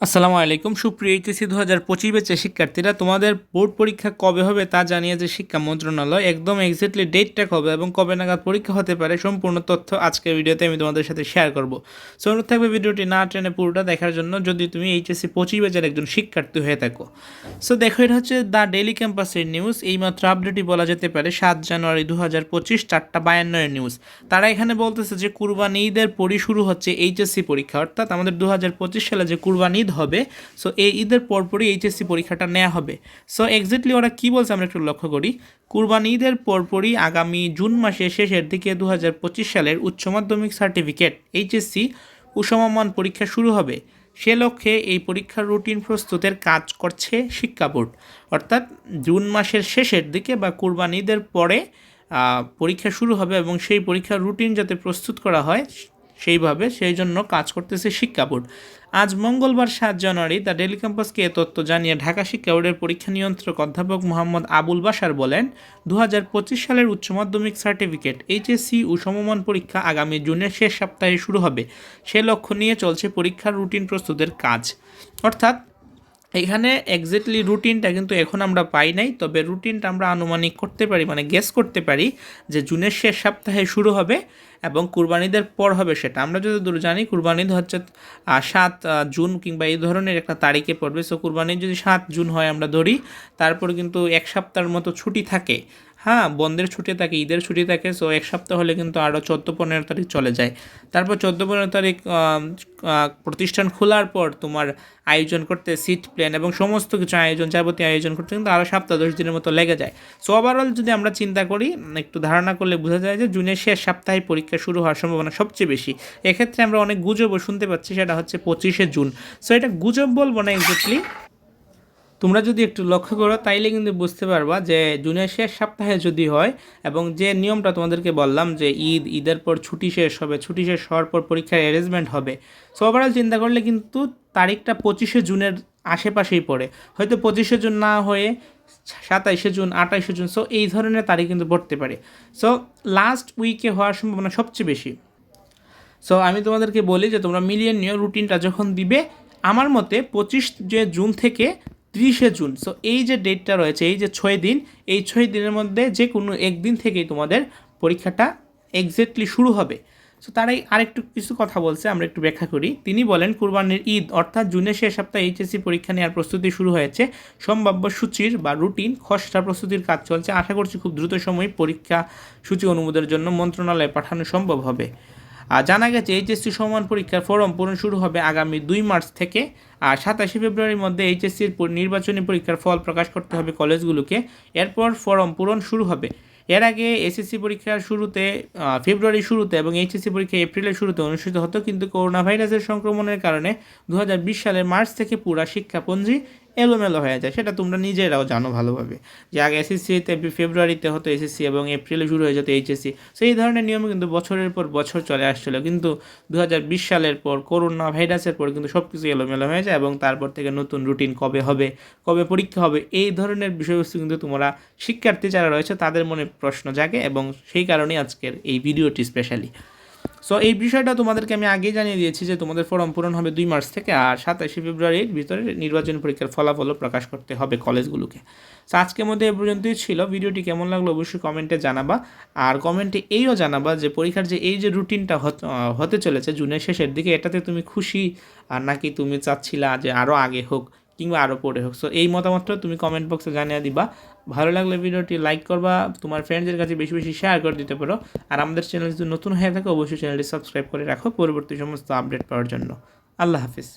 আসসালামু আলাইকুম। সুপ্রিয় এইচএসি দু হাজার পঁচিশ বেচে শিক্ষার্থীরা, তোমাদের বোর্ড পরীক্ষা কবে হবে তা জানিয়েছে শিক্ষা মন্ত্রণালয় একদম এক্স্যাক্টলি ডেটটা কবে এবং কবে নাগাদ পরীক্ষা হতে পারে সম্পূর্ণ তথ্য আজকের ভিডিওতে আমি তোমাদের সাথে শেয়ার করব। সো অনুরোধ থাকবে ভিডিওটি না টেনে পুরোটা দেখার জন্য যদি তুমি এইচএসসি পঁচিশ বেচের একজন শিক্ষার্থী হয়ে থাকো। সো দেখো এটা হচ্ছে দ্য ডেলি ক্যাম্পাসের নিউজ এইমাত্র আপডেটই বলা যেতে পারে সাত জানুয়ারি দু হাজার পঁচিশ চারটা বায়ান্নের নিউজ তারা এখানে বলতেছে যে কুরবানি ঈদের পরই শুরু হচ্ছে এইচএসসি পরীক্ষা। অর্থাৎ আমাদের দু হাজার পঁচিশ সালে যে কুরবানি ঈদ হবে সো এই ঈদের পরপরই এইচএসসি পরীক্ষাটা নেওয়া হবে। সো এক্স্যাক্টলি ওরা কী বলছে আমরা একটু লক্ষ্য করি। কুরবানি ঈদের পরপরই আগামী জুন মাসের শেষের দিকে দু হাজার পঁচিশ সালের উচ্চ মাধ্যমিক সার্টিফিকেট এইচএসসি উসমমান পরীক্ষা শুরু হবে। সে লক্ষ্যে এই পরীক্ষার রুটিন প্রস্তুতের কাজ করছে শিক্ষা বোর্ড। অর্থাৎ জুন মাসের শেষের দিকে বা কুরবানি ঈদের পরে পরীক্ষা শুরু হবে এবং সেই পরীক্ষার রুটিন যাতে প্রস্তুত করা হয় সেইভাবে সেই জন্য কাজ করতেছে শিক্ষা বোর্ড। আজ মঙ্গলবার সাত জানুয়ারি দ্য ডেলি ক্যাম্পাসকে এ তথ্য জানিয়ে ঢাকা শিক্ষা বোর্ডের পরীক্ষা নিয়ন্ত্রক অধ্যাপক মোহাম্মদ আবুল বাসার বলেন দু হাজার পঁচিশ সালের উচ্চ মাধ্যমিক সার্টিফিকেট, এইচএসসি ও সমমান পরীক্ষা আগামী জুনের শেষ সপ্তাহে শুরু হবে। সে লক্ষ্য নিয়ে চলছে পরীক্ষার রুটিন প্রস্তুতের কাজ। অর্থাৎ এখানে এক্স্যাক্টলি রুটিনটা কিন্তু এখন আমরা পাই নাই, তবে রুটিনটা আমরা আনুমানিক করতে পারি মানে গেস করতে পারি যে জুনের শেষ সপ্তাহে শুরু হবে এবং কুরবানিদের পর হবে সেটা। আমরা যদি দূর জানি কুরবানিদ হচ্ছে সাত জুন কিংবা এই ধরনের একটা তারিখে পড়বে। সো কুরবানি যদি সাত জুন হয় আমরা ধরি, তারপর কিন্তু এক সপ্তাহের মতো ছুটি থাকে। হ্যাঁ বন্ধের ছুটি থাকে, ঈদের ছুটি থাকে সো এক সপ্তাহ হলে কিন্তু আরও চোদ্দ পনেরো তারিখ চলে যায়। তারপর চোদ্দ পনেরো তারিখ প্রতিষ্ঠান খোলার পর তোমার আয়োজন করতে সিট প্ল্যান এবং সমস্ত কিছু আয়োজন, যাবতীয় আয়োজন করতে কিন্তু আরও সপ্তাহ, দশ দিনের মতো লেগে যায়। সো ওভারঅল যদি আমরা চিন্তা করি একটু ধারণা করলে বোঝা যায় যে জুনের শেষ সপ্তাহে পরীক্ষা শুরু হওয়ার সম্ভাবনা সবচেয়ে বেশি। এক্ষেত্রে আমরা অনেক গুজবও শুনতে পাচ্ছি, সেটা হচ্ছে পঁচিশে জুন। সো এটা গুজব বলব না এক্স্যাক্টলি তোমরা যদি একটু লক্ষ্য করো, তাইলে কিন্তু বুঝতে পারবা যে জুনের শেষ সপ্তাহে যদি হয় এবং যে নিয়মটা তোমাদেরকে বললাম যে ঈদ, ঈদের পর ছুটি শেষ হবে, ছুটি শেষ হওয়ার পর পরীক্ষার অ্যারেঞ্জমেন্ট হবে সো ওভারঅল চিন্তা করলে কিন্তু তারিখটা পঁচিশে জুনের আশেপাশেই পড়ে। হয়তো পঁচিশে জুন না হয়ে সাতাইশে জুন, আঠাইশে জুন সো এই ধরনের তারিখ কিন্তু পড়তে পারে। সো লাস্ট উইকে হওয়ার সম্ভাবনা সবচেয়ে বেশি। সো আমি তোমাদেরকে বলি যে তোমরা মিলিয়ে নিও রুটিনটা যখন দিবে, আমার মতে পঁচিশ যে জুন থেকে ত্রিশে জুন। সো এই যে ডেটটা রয়েছে, এই যে ছয় দিন, এই ছয় দিনের মধ্যে যে কোনো একদিন থেকেই তোমাদের পরীক্ষাটা এক্স্যাক্টলি শুরু হবে। সো তারাই আরেকটু কিছু কথা বলছে, আমরা একটু ব্যাখ্যা করি। তিনি বলেন, কুরবানির ঈদ, অর্থাৎ জুনের শেষ সপ্তাহে এইচএসসি পরীক্ষা নেওয়ার প্রস্তুতি শুরু হয়েছে। সম্ভাব্য সূচির বা রুটিন খসড়া প্রস্তুতির কাজ চলছে। আশা করছি খুব দ্রুত সময়ে পরীক্ষা সূচি অনুমোদনের জন্য মন্ত্রণালয়ে পাঠানো সম্ভব হবে। জানা গেছে, এইচএসসি সমান পরীক্ষার ফর্ম পূরণ শুরু হবে আগামী দুই মার্চ থেকে। আর সাতাশে ফেব্রুয়ারির মধ্যে এইচএসসির নির্বাচনী পরীক্ষার ফল প্রকাশ করতে হবে কলেজগুলোকে। এরপর ফর্ম পূরণ শুরু হবে। এর আগে এসএসসি পরীক্ষার শুরুতে ফেব্রুয়ারি শুরুতে এবং এইচএসসি পরীক্ষা এপ্রিলের শুরুতে অনুষ্ঠিত হতো। কিন্তু করোনা ভাইরাসের সংক্রমণের কারণে দু হাজার বিশ সালের মার্চ থেকে পুরা শিক্ষাপঞ্জি এলোমেলো হয়ে যায়। সেটা তোমরা নিজেরাও জানো ভালোভাবে। যে আগে এসএসসিতে ফেব্রুয়ারিতে হতো এসএসসি এবং এপ্রিলে শুরু হয়ে যেত এইচএসসি সেই ধরনের নিয়ম কিন্তু বছরের পর বছর চলে আসছিল। কিন্তু দু হাজার বিশ সালের পর করোনা ভাইরাসের পর কিন্তু সব কিছু এলোমেলো হয়ে যায় এবং তারপর থেকে নতুন রুটিন কবে হবে, কবে পরীক্ষা হবে, এই ধরনের বিষয়বস্তু কিন্তু তোমরা শিক্ষার্থী যারা রয়েছে তাদের মনে প্রশ্ন জাগে এবং সেই কারণেই আজকের এই ভিডিওটি স্পেশালি সো এই বিষয়টা তোমাদেরকে আমি আগেই জানিয়ে দিয়েছি যে তোমাদের ফর্ম পূরণ হবে দুই মার্চ থেকে আর সাতাশে ফেব্রুয়ারির ভিতরে নির্বাচন পরীক্ষার ফলাফলও প্রকাশ করতে হবে কলেজগুলোকে। সো আজকের মধ্যে এ পর্যন্তই ছিল। ভিডিওটি কেমন লাগল অবশ্যই কমেন্টে জানাবা। আর কমেন্টে এইও জানাবা যে পরীক্ষার যে এই যে রুটিনটা হতে চলেছে জুনের শেষের দিকে, এটাতে তুমি খুশি আর নাকি তুমি চাচ্ছিলা যে আরও আগে হোক? কিংবা আরও পড়ে হোক। সো এই মতামতটা তুমি কমেন্ট বক্সে জানিয়ে দিবা। ভালো লাগলে ভিডিওটি লাইক করবা, তোমার ফ্রেন্ডদের কাছে বেশি বেশি শেয়ার করে দিতে পারো। আর আমাদের চ্যানেল যদি নতুন হয়ে থাকে, অবশ্যই চ্যানেলটি সাবস্ক্রাইব করে রাখো। পরবর্তী সমস্ত আপডেট পাওয়ার জন্য। আল্লাহ হাফিজ।